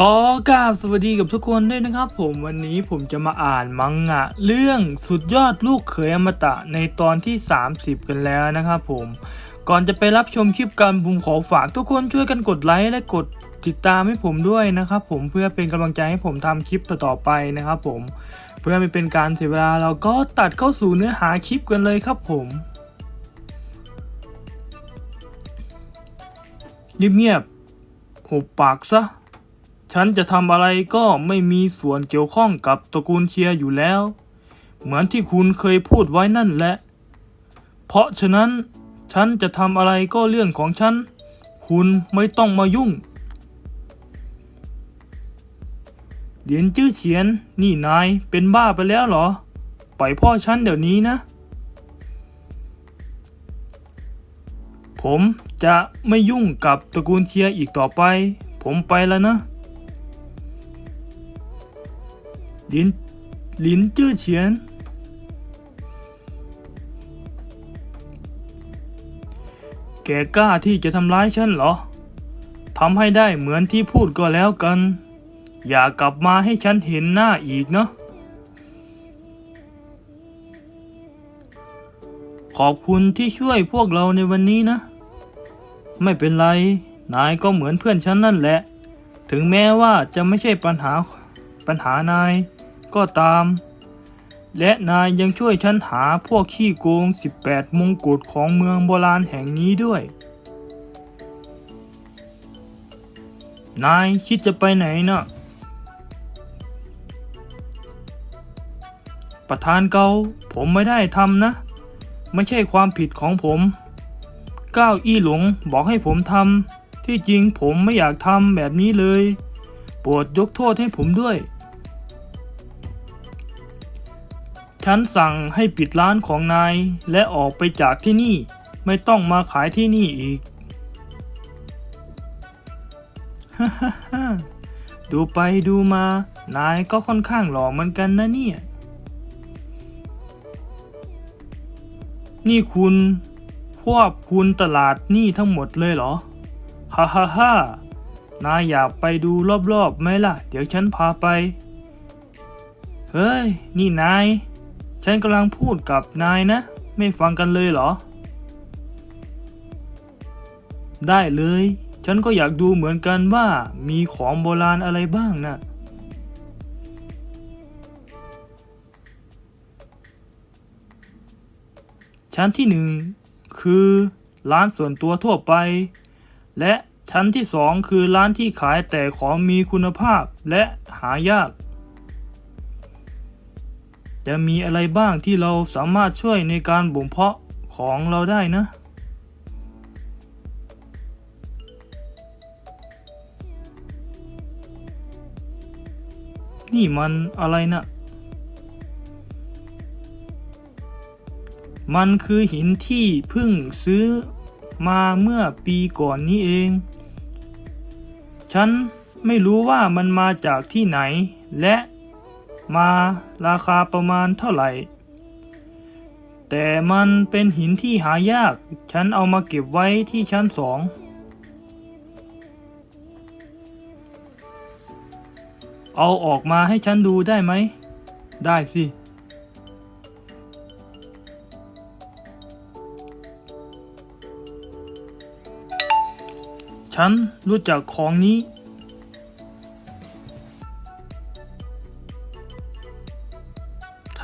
ก็กราบสวัสดีกับทุกคนด้วยนะครับ ผมวันนี้ผมจะมาอ่านมังงะ เรื่องสุดยอดลูกเขยอมตะในตอนที่ 30 กันแล้วนะครับผมก่อนจะไปรับชมคลิปกันผมขอฝากทุกคนช่วยกันกดไลค์และกดติดตามให้ผมด้วยนะครับผมเพื่อเป็นกำลังใจให้ผมทำคลิปต่อๆไปนะครับผมเพื่อไม่เป็นการเสียเวลาเราก็ตัดเข้าสู่เนื้อหาคลิปกันเลยครับผมเงียบๆหุบปากซะ ฉันจะทำอะไรก็ไม่มีส่วนเกี่ยวข้องกับตระกูลเชียร์อยู่แล้ว เหมือนที่คุณเคยพูดไว้นั่นแหละ เพราะฉะนั้นฉันจะทำอะไรก็เรื่องของฉัน คุณไม่ต้องมายุ่ง เหรียญจื้อเฉียน นี่นายเป็นบ้าไปแล้วเหรอ ปล่อยพ่อฉันเดี๋ยวนี้นะ ผมจะไม่ยุ่งกับตระกูลเชียร์อีกต่อไป ผมไปแล้วนะ ลินลินจื้อเฉียนแกกล้าที่จะทำร้ายฉันเหรอ ทำให้ได้เหมือนที่พูดก็แล้วกัน อย่ากลับมาให้ฉันเห็นหน้าอีกเนาะ ขอบคุณที่ช่วยพวกเราในวันนี้นะ ไม่เป็นไร นายก็เหมือนเพื่อนฉันนั่นแหละ ถึงแม้ว่าจะไม่ใช่ปัญหา ปัญหานายก็ตาม และนายยังช่วยฉันหาพวกขี้โกง 18 มงกุฎของเมืองโบราณแห่งนี้ด้วย นายคิดจะไปไหนนะ่ะประธานเกาผมไม่ได้ทำนะ ไม่ใช่ความผิดของผมก้าวอี้หลงบอกให้ผมทำที่จริงผมไม่อยากทำแบบนี้เลย โปรดยกโทษให้ผมด้วย ฉันสั่งให้ปิดร้านของนายและออกไปจากที่นี่ ไม่ต้องมาขายที่นี่อีก ฮ่าฮดูไปดูมา นายก็ค่อนข้างหล่อเหมือนกันนะเนี่ย นี่คุณ ควบคุณตลาดนี่ทั้งหมดเลยเหรอ ฮ่าฮ่าฮ่านายอยากไปดูรอบๆไหมล่ะ เดี๋ยวฉันพาไป เฮ้ย นี่นาย ฉันกำลังพูดกับนายนะ ไม่ฟังกันเลยเหรอ ได้เลย ฉันก็อยากดูเหมือนกันว่ามีของโบราณอะไรบ้างนะชั้นที่หนึ่งคือร้านส่วนตัวทั่วไป และชั้นที่สองคือร้านที่ขายแต่ของมีคุณภาพและหายาก จะมีอะไรบ้างที่เราสามารถช่วยในการบ่มเพาะของเราได้นะ นี่มันอะไรนะ มันคือหินที่เพิ่งซื้อมาเมื่อปีก่อนนี้เอง ฉันไม่รู้ว่ามันมาจากที่ไหนและ มาราคาประมาณเท่าไหร่ แต่มันเป็นหินที่หายาก ฉันเอามาเก็บไว้ที่ชั้นสอง เอาออกมาให้ฉันดูได้ไหม ได้สิ ฉันรู้จักของนี้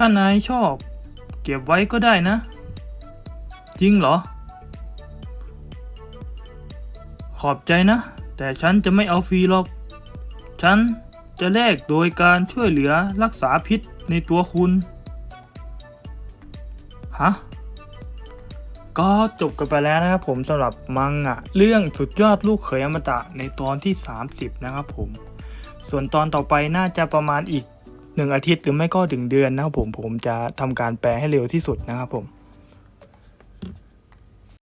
ถ้านายชอบ เก็บไว้ก็ได้นะ จริงเหรอ ขอบใจนะ แต่ฉันจะไม่เอาฟรีหรอก ฉันจะแลกโดยการช่วยเหลือรักษาพิษในตัวคุณ ฮะ ก็จบกันไปแล้วนะครับผมสำหรับมังงะเรื่องสุดยอดลูกเขยอมตะในตอนที่ 30 นะครับผม ส่วนตอนต่อไปน่าจะประมาณอีก หนึ่งอาทิตย์หรือไม่ก็ถึงเดือนนะครับผมผมจะทำการแปลให้เร็วที่สุดนะครับผม